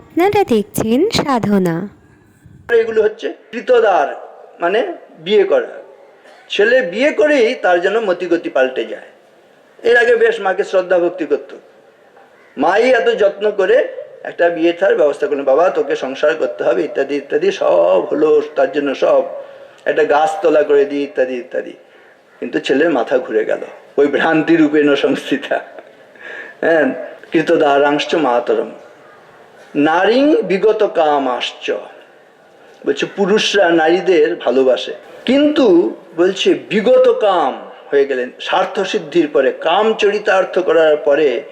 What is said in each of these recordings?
আপনারা দেখছেন সাধনা। এগুলো হচ্ছে কৃতদার মানে বিয়ে করা। ছেলে বিয়ে করেই তার যেন মতিগতি পাল্টে যায়। এর আগে বেশ মাকে শ্রদ্ধা ভক্তি করতো। মাই এত যত্ন করে একটা বিয়ে থার ব্যবস্থা করলেন, বাবা, তোকে সংসার করতে হবে, ইত্যাদি ইত্যাদি, সব হলো তার জন্য সব। একটা গাছ তোলা করে দিই ইত্যাদি ইত্যাদি। কিন্তু ছেলের মাথা ঘুরে গেল, ওই ভ্রান্তি রূপে সংস্থিতা হ্যাঁ কৃতদারাংশ মাতরম। নারী বিগত কাম আসছ। বলছে পুরুষরা নারীদের ভালোবাসে। কিন্তু বলছে বিগত কাম হয়ে গেলেন স্বার্থ সিদ্ধির পরে, কাম চরিতার্থ করার পরে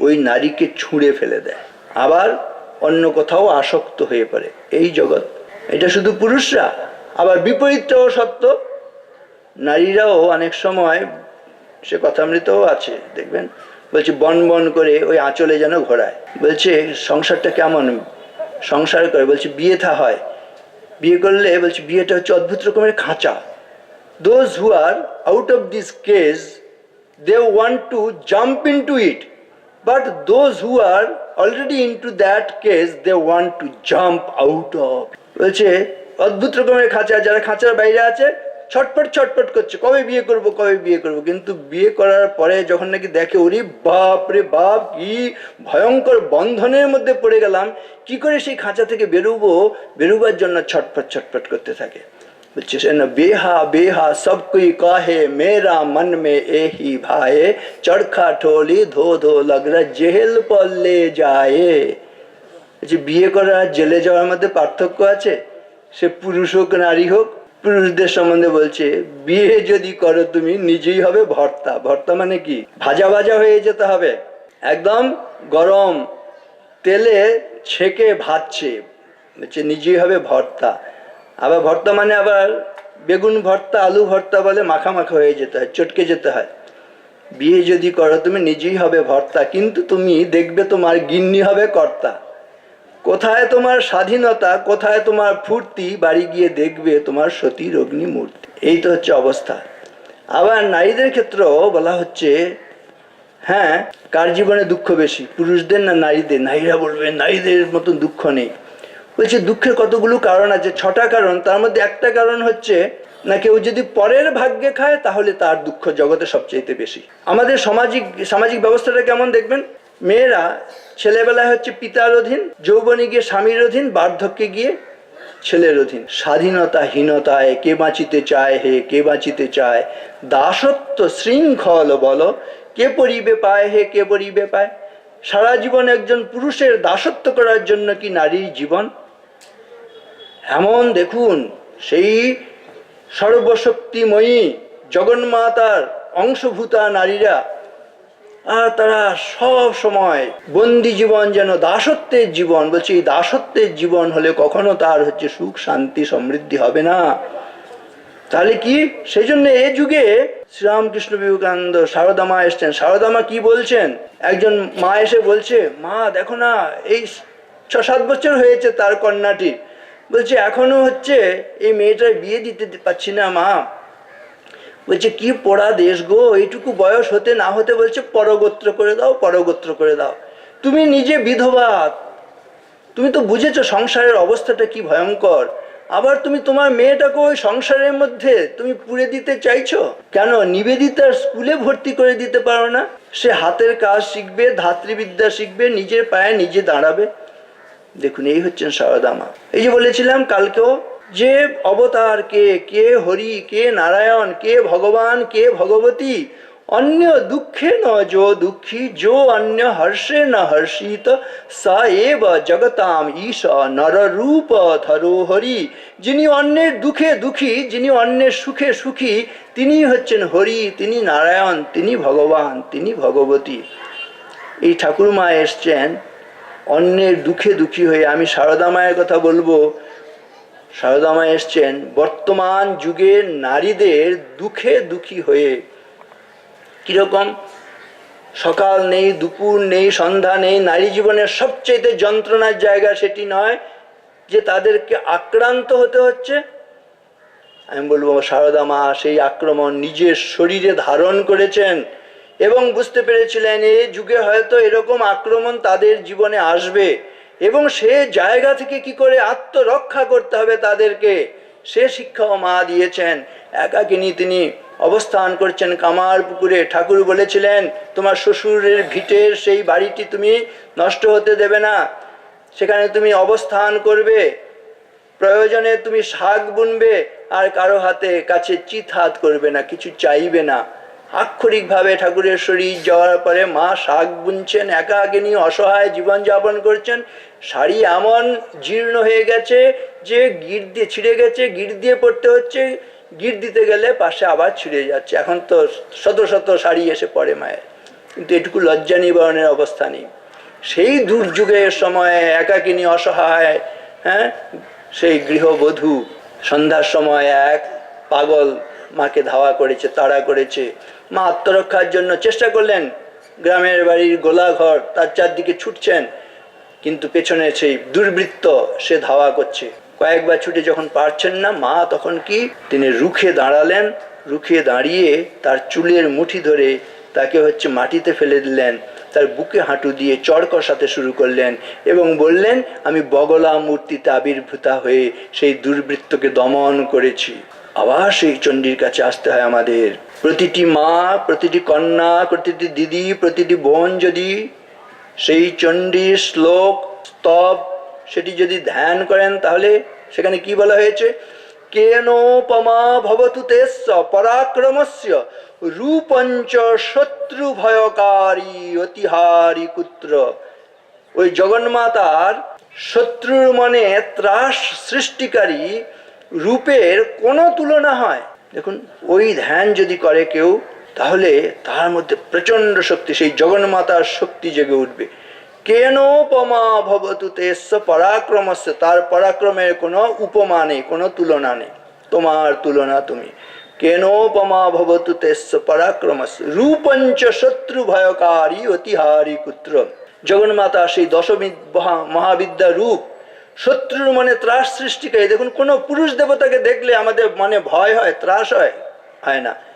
ওই নারীকে ছুঁড়ে ফেলে দেয়। আবার অন্য কোথাও আসক্ত হয়ে পড়ে এই জগৎ। এটা শুধু পুরুষরা, আবার বিপরীতটাও সত্য। নারীরাও অনেক সময় সে কথামৃতও আছে, দেখবেন? বলছে, বন বন করে ওই আঁচলে যেন ঘোরায়। বলছে, সংসারটা কেমন? সংসার করে। বলছে, বিয়ে থা হয়। বিয়ে করলে, বলছে, বিয়েটা হচ্ছে অদ্ভুত রকমের খাঁচা। Those who are out of this cage they want to jump into it but those who are already into that cage they want to jump out of বলছে, অদ্ভুত রকমের খাঁচা। যারা খাঁচার বাইরে আছে ছটপট ছটপট করছে। কবে বিয়ে করব, কবে বিয়ে করব? কিন্তু বিয়ে করার পরে যখন নাকি দেখে, ওরে বাপ রে বাপ, কি ভয়ঙ্কর বন্ধনের মধ্যে পড়ে গেলাম। কি করে সেই খাঁচা থেকে বেরোবো? বেরোবার জন্য ছটপট ছটপট করতে থাকে। বলছে না, বেহা বেহা, সব কোই কাহে, মেরা মন মে এহি ভায়ে। চড়খা ঠোলি ধো ধো, লগরা জেহেল পল্লে যায়। যে বিয়ে করা জেলে যাওয়ার মধ্যে পার্থক্য আছে? সে পুরুষ হোক, নারী হোক পুরুষদের সম্বন্ধে বলছে, বিয়ে যদি করো তুমি, নিজেই হবে ভর্তা। ভর্তা মানে কি? ভাজা ভাজা হয়ে যেতে হবে। একদম গরম তেলে ছেঁকে ভাজছে। বলছে, নিজেই হবে ভর্তা। আবার ভর্তা মানে আবার বেগুন ভর্তা, আলু ভর্তা বলে মাখা মাখা হয়ে যেতে হয়, চটকে যেতে হয়। বিয়ে যদি করো তুমি, নিজেই হবে ভর্তা। কিন্তু তুমি দেখবে তোমার গিন্নি হবে কর্তা। কোথায় তোমার স্বাধীনতা, কোথায় তোমার ফুর্তি, বাড়ি গিয়ে দেখবে তোমার সতীর অগ্নি মূর্তি এই তো হচ্ছে অবস্থা। আবার নারীদের ক্ষেত্রেও বলা হচ্ছে হ্যাঁ কার জীবনে দুঃখ বেশি, পুরুষদের না নারীদের? নারীরা বলবে, নারীদের মতন দুঃখ নেই। বলছে, দুঃখের কতগুলো কারণ আছে? ছটা কারণ। তার মধ্যে একটা কারণ হচ্ছে, না কেউ যদি পরের ভাগ্যে খায়, তাহলে তার দুঃখ জগতে সবচাইতে বেশি। আমাদের সামাজিক সামাজিক ব্যবস্থাটা কেমন দেখবেন? মেয়েরা ছেলেবেলায় হচ্ছে পিতার অধীন, যৌবনে গিয়ে স্বামীর অধীন, বার্ধক্যে গিয়ে ছেলের অধীন। স্বাধীনতাহীনতায় কে বাঁচিতে চায় হে, কে বাঁচিতে চায়? দাসত্ব শৃঙ্খল বল, কে পরিবে পায় হে, কে পরিবে পায়? সারা জীবন একজন পুরুষের দাসত্ব করার জন্য কি নারীর জীবন? এমন দেখুন, সেই সর্বশক্তিময়ী জগন্মাতার অংশভূতা নারীরা তারা সব সময় বন্দি জীবন যেন দাসত্বের জীবন, বলছে এই দাসত্বের জীবন হলে কখনো তার হচ্ছে সুখ, শান্তি, সমৃদ্ধি হবে না। তাহলে কি? সেই জন্য এ যুগে শ্রীরামকৃষ্ণ বিবেকানন্দ সারদা মা এসছেন। সারদা মা কি বলছেন? একজন মা এসে বলছে, মা, দেখো না, এই ছ সাত বছর হয়েছে তার কন্যাটি বলছে, এখনও হচ্ছে এই মেয়েটার বিয়ে দিতে পারছি না মা। বলছে, কি পড়া দেশ গো? এইটুকু বয়স হতে না হতে বলছে, পরগোত্র করে দাও, পরগোত্র করে দাও। তুমি নিজে বিধবা। তুমি তো বুঝেছ সংসারের অবস্থাটা কি ভয়ঙ্কর। আবার তুমি তোমার মেয়েটাকে ওই সংসারের মধ্যে তুমি পুড়ে দিতে চাইছো? কেন? নিবেদিতার স্কুলে ভর্তি করে দিতে পারো না? সে হাতের কাজ শিখবে, ধাত্রীবিদ্যা শিখবে, নিজের পায়ে নিজে দাঁড়াবে। দেখুন, এই হচ্ছেন সারদামা এই যে বলেছিলাম, কালকেও যে অবতার কে কে হরি, কে নারায়ণ, কে ভগবান, কে ভগবতী, অন্য দুঃখে ন যো দুঃখী, যো অন্য হর্ষে ন হর্ষিত, সা এব জগতাম ঈশ নররূপ হরি। যিনি অন্যের দুঃখে দুঃখী, যিনি অন্যের সুখে সুখী, তিনি হচ্ছেন হরি, তিনি নারায়ণ, তিনি ভগবান, তিনি ভগবতী। এই ঠাকুরমা এসছেন, অন্যের দুঃখে দুঃখী হয়ে। আমি সারদা মায়ের কথা বলব। সারদা মা এসছেন, বর্তমান যুগের নারীদের দুঃখে দুঃখী হয়ে। কীরকম? সকাল নেই, দুপুর নেই, সন্ধ্যা নেই, নারী জীবনের সবচেয়ে যন্ত্রণার জায়গা সেটি নয় যে তাদেরকে আক্রান্ত হতে হচ্ছে। আমি বলব সারদা মা সেই আক্রমণ নিজের শরীরে ধারণ করেছেন এবং বুঝতে পেরেছিলেন এই যুগে হয়তো এরকম আক্রমণ তাদের জীবনে আসবে। এবং সে জায়গা থেকে কি করে আত্মরক্ষা করতে হবে তাদেরকে, সে শিক্ষাও মা দিয়েছেন। একাকিনী তিনি অবস্থান করছেন কামার পুকুরে ঠাকুর বলেছিলেন, তোমার শ্বশুরের ভিটের সেই বাড়িটি তুমি নষ্ট হতে দেবে না। সেখানে তুমি অবস্থান করবে। প্রয়োজনে তুমি শাক বুনবে আর কারও হাতে কাছে চিত হাত করবে না, কিছু চাইবে না। আক্ষরিকভাবে ঠাকুরের শরীর যাওয়ার পরে মা শাক বুনছেন একা আগে নিয়ে অসহায় জীবনযাপন করছেন। শাড়ি এমন জীর্ণ হয়ে গেছে যে গিট দিয়ে ছিঁড়ে গেছে গিট দিয়ে পড়তে হচ্ছে। গিট দিতে গেলে পাশে আবার ছিঁড়ে যাচ্ছে। এখন তো শত শত শাড়ি এসে পড়ে মায়ের। কিন্তু এটুকু লজ্জা নিবারণের অবস্থা নেই। সেই দুর্যোগের সময়ে একাকিনী অসহায় হ্যাঁ? সেই গৃহবধূ সন্ধ্যার সময় এক পাগল মাকে ধাওয়া করেছে, তাড়া করেছে। মা আত্মরক্ষার জন্য চেষ্টা করলেন। গ্রামের বাড়ির গোলাঘর তার চারদিকে ছুটছেন। কিন্তু পেছনে সেই দুর্বৃত্ত, সে ধাওয়া করছে। কয়েকবার ছুটে যখন পারছেন না, মা তখন কি? তিনি রুখে দাঁড়ালেন, রুখে দাঁড়িয়ে তার চুলের মুঠি ধরে তাকে হচ্ছে মাটিতে ফেলে দিলেন, তার বুকে হাঁটু দিয়ে চড় কষাতে শুরু করলেন এবং বললেন, আমি বগলা মূর্তিতে আবির্ভূতা হয়ে সেই দুর্বৃত্তকে দমন করেছি। আবার সেই চণ্ডীর কাছে আসতে হয় আমাদের। প্রতিটি মা, প্রতিটি কন্যা, প্রতিটি দিদি, প্রতিটি বোন যদি সেই চণ্ডীর শ্লোক স্তব, সেটি যদি ধ্যান করেন তাহলে সেখানে কি বলা হয়েছে? কেনোপমা ভবতু তেস্য পরাক্রমস্য, রূপঞ্চ শত্রু ভয়কারী অতিহারী পুত্র। ওই জগন্মাতার শত্রুর মনে ত্রাস সৃষ্টিকারী রূপের কোনো তুলনা হয়। দেখুন, ওই ধ্যান যদি করে কেউ তাহলে তার মধ্যে প্রচণ্ড শক্তি, সেই জগন্মাতার শক্তি জেগে উঠবে। কেনোপমা ভবতু তেস্য পরাক্রমস্য, তার পরাক্রমের কোনো উপমা নেই, কোনো তুলনা নেই। তোমার তুলনা তুমি। কেনোপমা ভবতু তেস্য পরাক্রমস্য, রূপঞ্চ শত্রু ভয়কারী অতিহারি পুত্র জগন্মাতা সেই দশমী মহা- মহাবিদ্যা রূপ, শত্রুর মনে ত্রাস সৃষ্টিকারী দেখুন, কোনো পুরুষ দেবতাকে দেখলে আমাদের মনে ভয় হয়, ত্রাস হয় হয় না।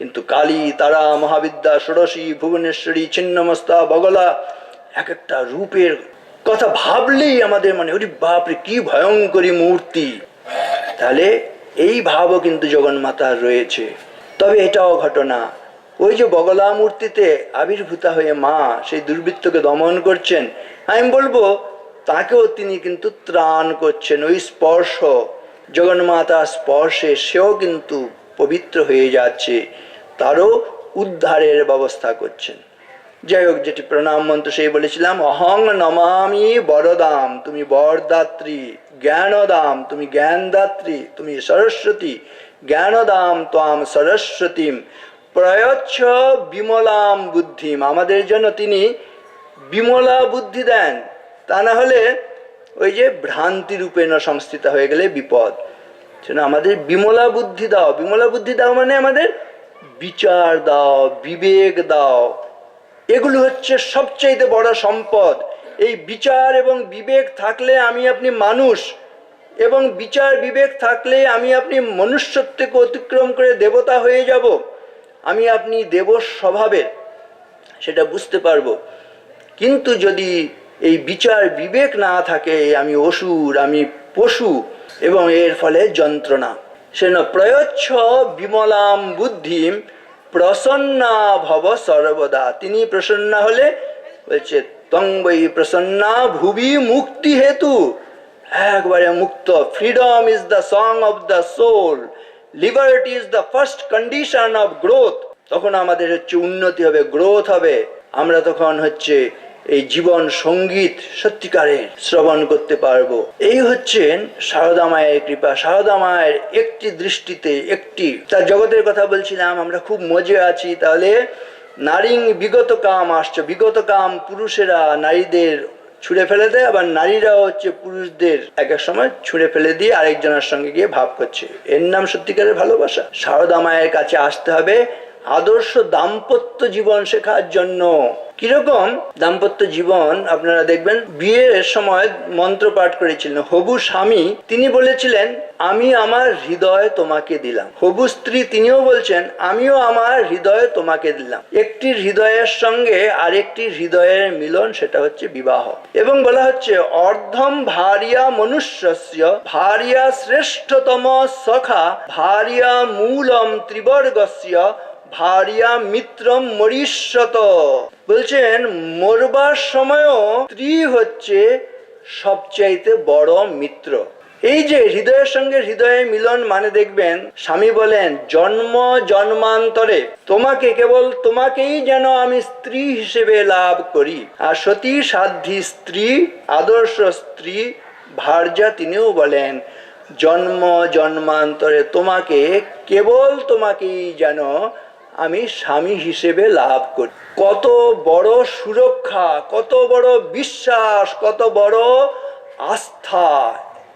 কিন্তু কালী, তারা, মহাবিদ্যা, ষোড়শী, ভুবনেশ্বরী, ছিন্নমস্তা, বগলা এক একটা রূপের কথা ভাবলেই আমাদের মনে, ওরে বাপরে, কি ভয়ঙ্করী মূর্তি। তাহলে এই ভাবও কিন্তু জগন্মাতার রয়েছে। তবে এটাও ঘটনা, ওই যে বগলা মূর্তিতে আবির্ভূতা হয়ে মা সেই দুর্বৃত্তকে দমন করছেন, আমি বলব, তাকেও তিনি কিন্তু ত্রাণ করছেন, ওই স্পর্শ জগন্মাতা স্পর্শে সেও কিন্তু পবিত্র হয়ে যাচ্ছে। তারও উদ্ধারের ব্যবস্থা করছেন। যাই হোক, যেটি প্রণাম মন্ত্র সেই বলেছিলাম, অহং নমামি বরদাম, তুমি বরদাত্রী, জ্ঞানদাম, তুমি জ্ঞানদাত্রী, তুমি সরস্বতী, জ্ঞানদাম ত্বাম সরস্বতীম, প্রয়চ্ছ বিমলাম বুদ্ধিম। আমাদের জন্য তিনি বিমলা বুদ্ধি দেন। তা না হলে ওই যে ভ্রান্তি রূপে না সংস্থিত হয়ে গেলে বিপদ। আমাদের বিমলা বুদ্ধি দাও। বিমলা বুদ্ধি দাও মানে আমাদের বিচার দাও, বিবেক দাও। এগুলো হচ্ছে সবচাইতে বড় সম্পদ। এই বিচার এবং বিবেক থাকলে আমি আপনি মানুষ এবং বিচার বিবেক থাকলে আমি আপনি মনুষ্যত্বকে অতিক্রম করে দেবতা হয়ে যাব। আমি আপনি দেব স্বভাবের সেটা বুঝতে পারব। কিন্তু যদি এই বিচার বিবেক না থাকে, আমি অসুর, আমি পশু এবং এর ফলে যন্ত্রণা। সেন প্রয়চ্ছ বিমলাম বুদ্ধিম প্রসন্না ভব সর্বদা। তিনি প্রসন্না হলে বলছে তঙ্গই প্রসন্না ভুবি মুক্তি হেতু। একবারে মুক্ত। Freedom is the song of the soul. Liberty is the first condition of growth. তখন আমাদের হচ্ছে উন্নতি হবে, গ্রোথ হবে। আমরা তখন হচ্ছে এই জীবন সংগীত সত্যিকারের শ্রবণ করতে পারব। এই হচ্ছেন সারদা মায়ের কৃপা। সারদা মায়ের একটি দৃষ্টিতে একটি, তার জগতের কথা বলছিলাম, আমরা খুব মজে আছি। তাহলে নারী বিগত কাম আসছে। বিগত কাম পুরুষেরা নারীদের ছুঁড়ে ফেলে দেয়, আবার নারীরাও হচ্ছে পুরুষদের এক এক সময় ছুঁড়ে ফেলে দিয়ে আরেকজনের সঙ্গে গিয়ে ভাব করছে। এর নাম সত্যিকারের ভালোবাসা। সারদা মায়ের কাছে আসতে হবে। আদর্শ দাম্পত্য জীবন শেখার জন্য। কীরকম? দাম্পত্য জীবন, আপনারা দেখবেন, বিয়ের সময় মন্ত্র পাঠ করেছিলেন। হবু স্বামী, তিনি বলেছিলেন, আমি আমার হৃদয় তোমাকে দিলাম। হবু স্ত্রী, তিনিও বলছেন, আমিও আমার হৃদয় তোমাকে দিলাম। একটি হৃদয়ের সঙ্গে আরেকটি হৃদয়ের মিলন, সেটা হচ্ছে বিবাহ। এবং বলা হচ্ছে, অর্ধম ভারিয়া মনুষ্যস্য, ভারিয়া শ্রেষ্ঠতম সখা, ভারিয়া মূলম ত্রিবর্গস্য ভারিয়া মিত্রম মরিষ্যত। বলছেন, মরবার সময়ও স্ত্রী হচ্ছে সবচাইতে বড় মিত্র। এই যে হৃদয়ের সঙ্গে হৃদয়ে মিলন মানে দেখবেন, স্বামী বলেন, জন্ম জন্মান্তরে তোমাকে কেবল তোমাকেই যেন আমি স্ত্রী হিসেবে লাভ করি। আর সতী সাধ্যী স্ত্রী, আদর্শ স্ত্রী, ভার্যা তিনিও বলেন, জন্ম জন্মান্তরে তোমাকে কেবল তোমাকেই যেন আমি স্বামী হিসেবে লাভ করি। কত বড় সুরক্ষা কত বড় বিশ্বাস কত বড় আস্থা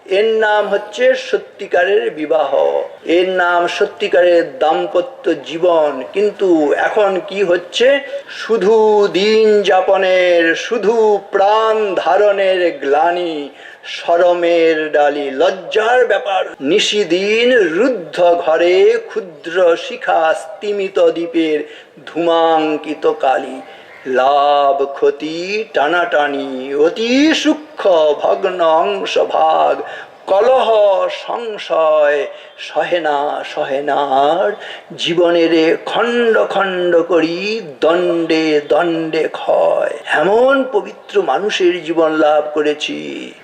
এর নাম হচ্ছে সত্যিকারের বিবাহ। এর নাম সত্যিকারের দাম্পত্য জীবন। কিন্তু এখন কি হচ্ছে? শুধু দিন যাপনের, শুধু প্রাণ ধারণের গ্লানি, সরমের ডালি লজ্জার ব্যাপার। নিশিদিন রুদ্ধ ঘরে ক্ষুদ্র শিখা স্তিমিত দ্বীপের ধূমাঙ্কিত কালী। লাভ ক্ষতি টানাটানি অতি সূক্ষ্ম ভগ্ন অংশ ভাগ কলহ সংশয় সহেনা সহেনার জীবনের খণ্ড খণ্ড করি দণ্ডে দণ্ডে ক্ষয়। এমন পবিত্র মানুষের জীবন লাভ করেছি।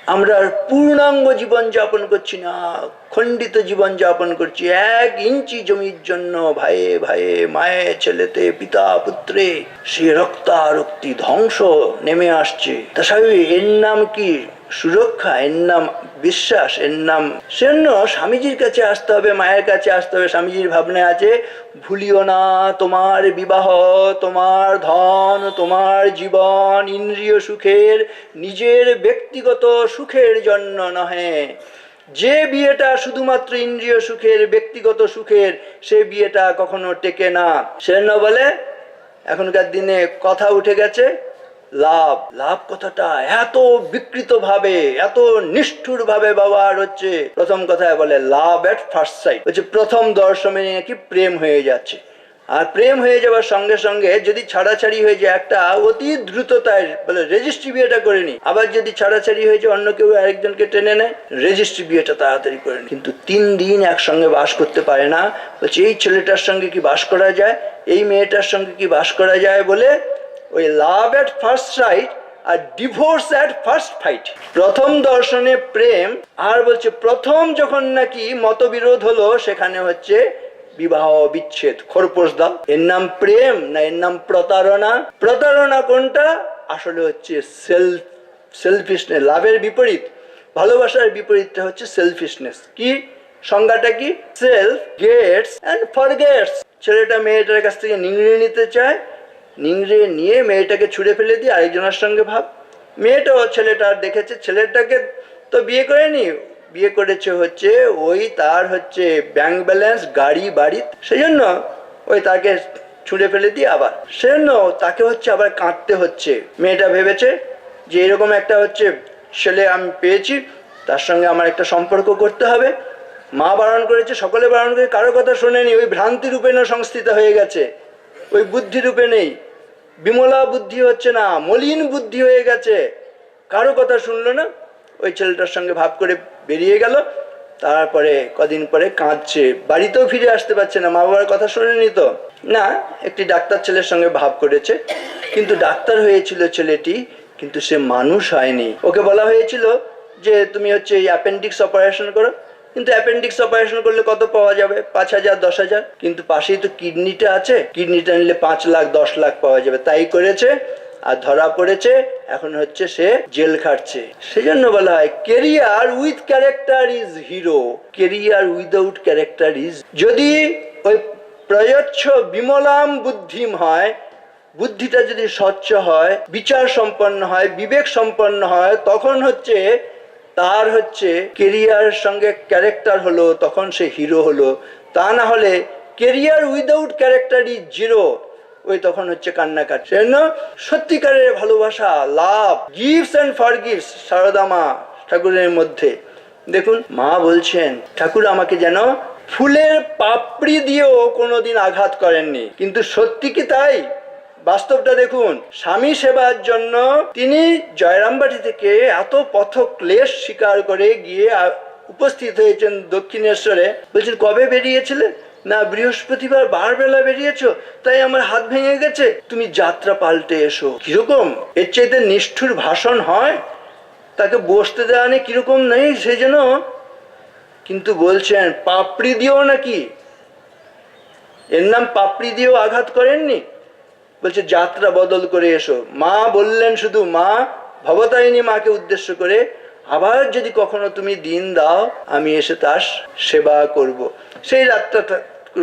আমরা পূর্ণাঙ্গ জীবন যাপন করছি না। খণ্ডিত জীবন যাপন করছি। এক ইঞ্চি জমির জন্য ভাইয়ে ভাইয়ে, মায়ে, ছেলেতে, পিতা, পুত্রে, সে রক্তারক্তি ধ্বংস নেমে আসছে। তা স্বাভাবিক, এর নাম কি? সুরক্ষা, এর নাম বিশ্বাস, এর নাম সেজন্য স্বামীজির কাছে আসতে হবে, মায়ের কাছে আসতে হবে। স্বামীজির ভাবনা আছে, ভুলিও না, তোমার বিবাহ, তোমার ধন, তোমার জীবন, ইন্দ্রিয় সুখের, নিজের ব্যক্তিগত সুখের জন্য নহে। যে বিয়েটা শুধুমাত্র ইন্দ্রিয় সুখের, ব্যক্তিগত সুখের, সে বিয়েটা কখনো টেকে না। সেজন্য বলে, এখনকার দিনে কথা উঠে গেছে লাভ লাভ কথাটা এত বিকৃত ভাবে এত নিষ্ঠুর ভাবে ব্যবহার হচ্ছে। প্রথম কথায় বলে, লাভ এট ফার্স্ট সাইট হচ্ছে প্রথম দর্শনে নাকি প্রেম হয়ে যাচ্ছে। আর প্রেম হয়ে যাওয়ার সঙ্গে সঙ্গে যদি ছাড়াছাড়ি হয়ে যায়, একটা অতি দ্রুততায় বলে, রেজিস্ট্রি বিয়েটা করে নি। আবার যদি ছাড়াছাড়ি হয়ে যায়, অন্য কেউ আরেকজনকে টেনে নেয়, রেজিস্ট্রি বিয়েটা তাড়াতাড়ি করে নি। কিন্তু তিন দিন একসঙ্গে বাস করতে পারে না। বলছে, এই ছেলেটার সঙ্গে কি বাস করা যায়? এই মেয়েটার সঙ্গে কি বাস করা যায়? বলে ওই লাভ এট ফার্স্ট সাইট আর ডিভোর্স অ্যাট ফার্স্ট ফাইট প্রথম দর্শনে প্রেম, আর বলছে প্রথম যখন নাকি মতবিরোধ হলো, সেখানে হচ্ছে বিবাহ বিচ্ছেদ, খরপোশ দাও এর নাম প্রেম না এর নাম প্রতারণা। প্রতারণা কোনটা? আসলে হচ্ছে সেলফ সেলফিশনেস লাভের বিপরীত। ভালোবাসার বিপরীতটা হচ্ছে সেলফিশনেস কি? সংজ্ঞাটা কি? সেলফ গেটস অ্যান্ড ফরগেটস ছেলেটা মেয়েটার কাছ থেকে নিংড়ে নিতে চায় নিংড়ে নিয়ে মেয়েটাকে ছুঁড়ে ফেলে দিয়ে আরেকজনের সঙ্গে ভাব। মেয়েটাও ছেলেটা দেখেছে, ছেলেটাকে তো বিয়ে করেনি। বিয়ে করেছে হচ্ছে ওই তার হচ্ছে ব্যাংক ব্যালেন্স গাড়ি, বাড়ি। সেই জন্য ওই তাকে ছুঁড়ে ফেলে দিয়ে আবার। সেজন্য তাকে হচ্ছে আবার কাঁদতে হচ্ছে। মেয়েটা ভেবেছে যে এরকম একটা হচ্ছে ছেলে আমি পেয়েছি, তার সঙ্গে আমার একটা সম্পর্ক করতে হবে। মা বারণ করেছে, সকলে বারণ করে, কারও কথা শোনেনি, ওই ভ্রান্তি রূপে না সংস্থিত হয়ে গেছে। ওই বুদ্ধি রূপে নেই। বিমলা বুদ্ধি হচ্ছে না, মলিন বুদ্ধি হয়ে গেছে। কারও কথা শুনলো না, ওই ছেলেটার সঙ্গে ভাব করে বেরিয়ে গেল। তারপরে কদিন পরে কাঁদছে, বাড়িতেও ফিরে আসতে পারছে না মা বাবার কথা শোনেনি তো। না, একটি ডাক্তার ছেলের সঙ্গে ভাব করেছে, কিন্তু ডাক্তার হয়েছিল ছেলেটি, কিন্তু সে মানুষ হয়নি। ওকে বলা হয়েছিল যে, তুমি হচ্ছে এই অ্যাপেন্ডিক্স অপারেশন করো। কিন্তু অ্যাপেন্ডিক্স অপারেশন করলে কত পাওয়া যাবে? পাঁচ হাজার, দশ হাজার? কিন্তু পাশেই তো কিডনিটা আছে। কিডনিটা নিলে পাঁচ লাখ, দশ লাখ পাওয়া যাবে। তাই করেছে আর ধরা পড়েছে। এখন হচ্ছে সে জেল খাটছে। সেজন্য বলা হয় career with character is hero career without character is যদি ওই প্রয়চ্ছ বিমলাম বুদ্ধিম হয়, বুদ্ধিটা যদি স্বচ্ছ হয়, বিচার সম্পন্ন হয়, বিবেক সম্পন্ন হয়, তখন হচ্ছে তার হচ্ছে কেরিয়ার সঙ্গে ক্যারেক্টার হলো, তখন সে হিরো হলো। তা না হলে career without character is zero ওই তখন হচ্ছে কান্নাকাটি সেজন্য সত্যিকারের ভালোবাসা love gives and forgives Sarada Ma ঠাকুরের মধ্যে। দেখুন, মা বলছেন, ঠাকুর আমাকে যেন ফুলের পাপড়ি দিয়েও কোনোদিন আঘাত করেননি। কিন্তু সত্যি কি তাই? বাস্তবটা দেখুন। স্বামী সেবার জন্য তিনি জয়রামবাটি থেকে এত পথ ক্লেশ স্বীকার করে গিয়ে উপস্থিত হয়েছেন দক্ষিণেশ্বরে। বলছেন, কবে বেরিয়েছিলেন না, বৃহস্পতিবার বারবেলা বেরিয়েছো, তাই আমার হাত ভেঙে গেছে। তুমি যাত্রা পাল্টে এসো। কীরকম? এর চাইতে নিষ্ঠুর ভাষণ হয়? তাকে বসতে দেওয়া নেই, কীরকম নেই সে যেন? কিন্তু বলছেন, পাপড়ি দিয়েও নাকি? এর নাম পাপড়ি দিয়েও আঘাত করেননি? বলছে, যাত্রা বদল করে এসো। মা বললেন শুধু, মা, ভবতারিণী মাকে উদ্দেশ্য করে আবার যদি কখনো তুমি দিন দাও, আমি এসে তার সেবা করব। সেই রাতটা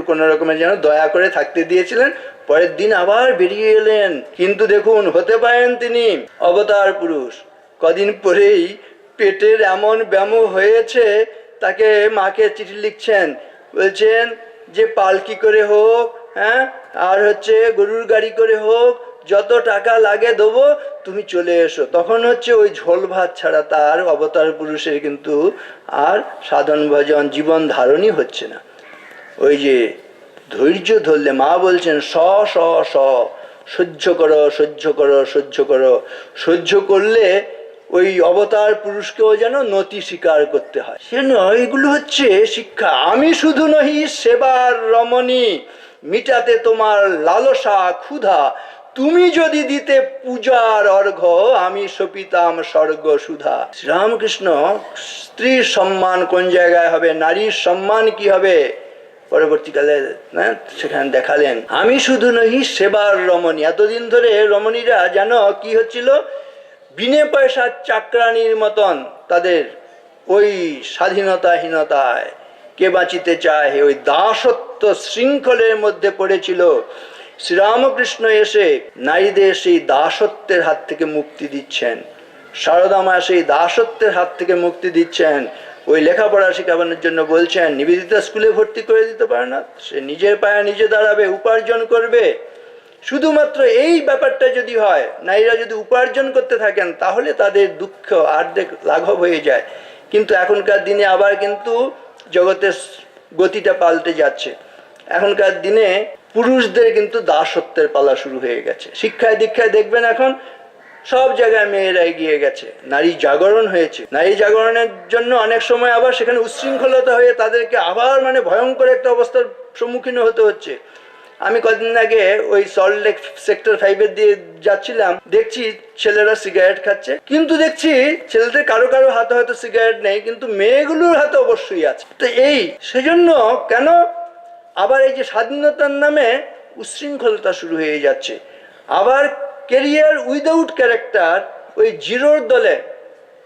কোনো রকমের যেন দয়া করে থাকতে দিয়েছিলেন, পরের দিন আবার বেরিয়ে এলেন। কিন্তু দেখুন, হতে পারেন তিনি অবতার পুরুষ। কদিন পরেই পেটের এমন ব্যাম হয়েছে, তাকে মাকে চিঠি লিখছেন। বলছেন, যে পালকি করে হোক হ্যাঁ? আর হচ্ছে গরুর গাড়ি করে হোক, যত টাকা লাগে দেবো, তুমি চলে এসো। তখন হচ্ছে ওই ঝোল ভাত ছাড়া তার অবতার পুরুষের কিন্তু আর সাধন ভজন, জীবন ধারণই হচ্ছে না। ওই যে ধৈর্য ধরলে মা বলছেন স স স সহ্য করো সহ্য করো সহ্য করো। সহ্য করলে ওই অবতার পুরুষকেও যেন নতি স্বীকার করতে হয়। সে নয়, এগুলো হচ্ছে শিক্ষা। আমি শুধু নহি, সেবার রমণী। মিটাতে তোমার লালসা ক্ষুধা। তুমি যদি দিতে পূজার অর্ঘ আমি সপিতাম স্বর্গ সুধা শ্রীরামকৃষ্ণ স্ত্রীর সম্মান কোন জায়গায় হবে? নারীর সম্মান কি হবে? পরবর্তীকালে না সেখানে দেখালেন। আমি শুধু নহি, সেবার রমণী। এতদিন ধরে রমণীরা যেন কি হচ্ছিল? বিনে পয়সার চাকরানির মতন তাদের ওই স্বাধীনতাহীনতায়। কে বাঁচিতে চায়? ওই দাসত্ব শৃঙ্খলের মধ্যে পড়েছিল। শ্রীরামকৃষ্ণ এসে নারীদের সেই দাসত্বের হাত থেকে মুক্তি দিচ্ছেন। সারদা মা সেই দাসত্বের হাত থেকে মুক্তি দিচ্ছেন। ওই লেখাপড়া শেখানোর জন্য বলছেন, নিবেদিতা স্কুলে ভর্তি করে দিতে পারে না? সে নিজের পায়ে নিজে দাঁড়াবে, উপার্জন করবে। শুধুমাত্র এই ব্যাপারটা যদি হয়, নারীরা যদি উপার্জন করতে থাকেন, তাহলে তাদের দুঃখ আর্ধেক লাঘব হয়ে যায়। কিন্তু এখনকার দিনে আবার কিন্তু জগতের গতিটা পাল্টে যাচ্ছে। এখনকার দিনে পুরুষদের কিন্তু দাসত্বের পালা শুরু হয়ে গেছে। শিক্ষায় দীক্ষায় দেখবেন এখন সব জায়গায় মেয়েরা এগিয়ে গেছে। নারী জাগরণ হয়েছে। নারী জাগরণের জন্য অনেক সময় আবার সেখানে উচ্ছৃঙ্খলতা হয়ে তাদেরকে আবার মানে ভয়ঙ্কর একটা অবস্থার সম্মুখীন হতে হচ্ছে। আমি কদিন আগে ওই সল্ট লেক সেক্টর ফাইভের দিয়ে যাচ্ছিলাম। দেখছি ছেলেরা সিগারেট খাচ্ছে। কিন্তু দেখছি ছেলেদের কারও কারও হাতে হয়তো সিগারেট নেই, কিন্তু মেয়েগুলোর হাতে অবশ্যই আছে। তো এই, সেজন্য কেন আবার এই যে স্বাধীনতার নামে উচ্ছৃঙ্খলতা শুরু হয়ে যাচ্ছে। আবার কেরিয়ার উইদাউট ক্যারেক্টার ওই জিরোর দলে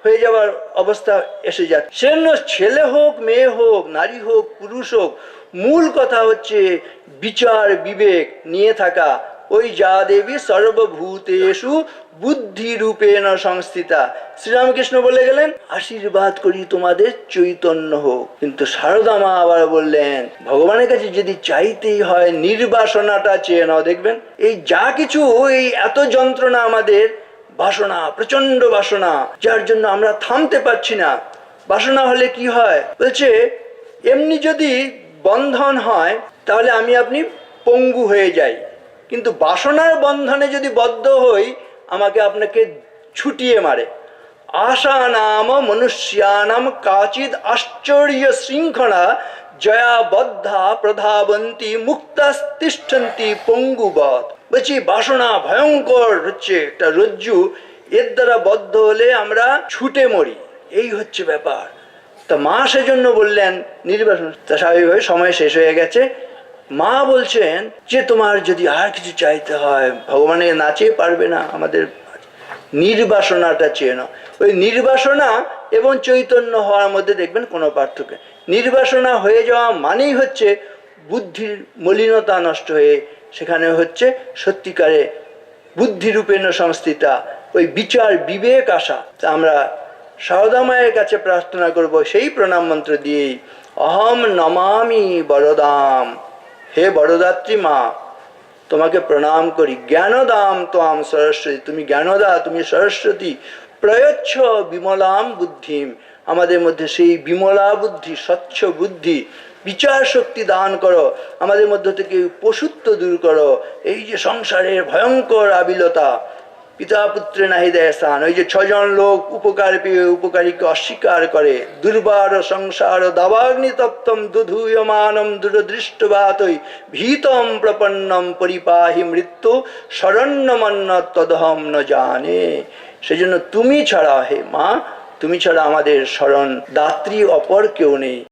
হয়ে যাওয়ার অবস্থা এসে যাচ্ছে। সেজন্য ছেলে হোক, মেয়ে হোক, নারী হোক, পুরুষ হোক মূল কথা হচ্ছে বিচার, বিবেক নিয়ে থাকা। ওই যা দেবী সর্বভূতেষু বুদ্ধি রূপেণ সংস্থিতা। শ্রীরামকৃষ্ণ বলে গেলেন, আশীর্বাদ করি তোমাদের চৈতন্য হোক। কিন্তু সারদা মা আবার বললেন, ভগবানের কাছে যদি চাইতেই হয় নির্বাসনাটা চেয়ে নাও। দেখবেন, এই যা কিছু, এই এত যন্ত্রণা আমাদের, বাসনা প্রচণ্ড বাসনা, যার জন্য আমরা থামতে পারছি না। বাসনা হলে কি হয়? বলছে, এমনি যদি বন্ধন হয়, তাহলে আমি আপনি পঙ্গু হয়ে যাই। কিন্তু বাসনার বন্ধনে যদি বদ্ধ হই, আমাকে আপনাকে ছুটিয়ে মারে। আশা নাম মনুষ্যানাম কাচিদ আশ্চর্য শৃঙ্খলা জয়াবদ্ধা প্রধাবন্তী মুক্তাস্তিষ্ঠন্তি পঙ্গুবধ বলছি, বাসনা ভয়ঙ্কর হচ্ছে একটা রজ্জু। এর দ্বারা বদ্ধ হলে আমরা ছুটে মরি। এই হচ্ছে ব্যাপার। তা মা সেজন্য বললেন নির্বাসন তা স্বাভাবিকভাবে সময় শেষ হয়ে গেছে। মা বলছেন যে, তোমার যদি আর কিছু চাইতে হয় ভগবানের নাচে পারবে না আমাদের নির্বাসনাটা চেয়ে নাও। ওই নির্বাসনা এবং চৈতন্য হওয়ার মধ্যে দেখবেন কোনো পার্থক্য নির্বাসনা হয়ে যাওয়া মানেই হচ্ছে বুদ্ধির মলিনতা নষ্ট হয়ে, সেখানে হচ্ছে সত্যিকারে বুদ্ধিরূপেণ সংস্থিতা, ওই বিচার বিবেক আসা। আমরা সারদা মায়ের কাছে প্রার্থনা করব, সেই প্রণাম মন্ত্র দিয়েই, অহম নমামি বরদাম। হে বড়দাত্রী মা, তোমাকে প্রণাম করি। জ্ঞানদাম তোয়াম সরস্বতী। তুমি জ্ঞানদা, তুমি সরস্বতী। প্রয়চ্ছ বিমলাম বুদ্ধিম। আমাদের মধ্যে সেই বিমলা বুদ্ধি, স্বচ্ছ বুদ্ধি, বিচার শক্তি দান করো। আমাদের মধ্যে থেকে পশুত্ব দূর করো। এই যে সংসারের ভয়ঙ্কর আবিলতা পিতা পুত্রে নাহি দেয় স্থান ওই যে ছজন লোক উপকার পেয়ে উপকারীকে অস্বীকার করে, দুর্বার সংসার দাবাগ্নি তপ্তম দুধূয়মানম দূরদৃষ্টবাতই ভীতম প্রপন্নম পরিপাহি মৃত্যু শরণ্যমন্ন তদহম ন জানে। সেজন্য তুমি ছাড়া হে মা, তুমি ছাড়া আমাদের শরণ, দাত্রী অপর কেউ নেই।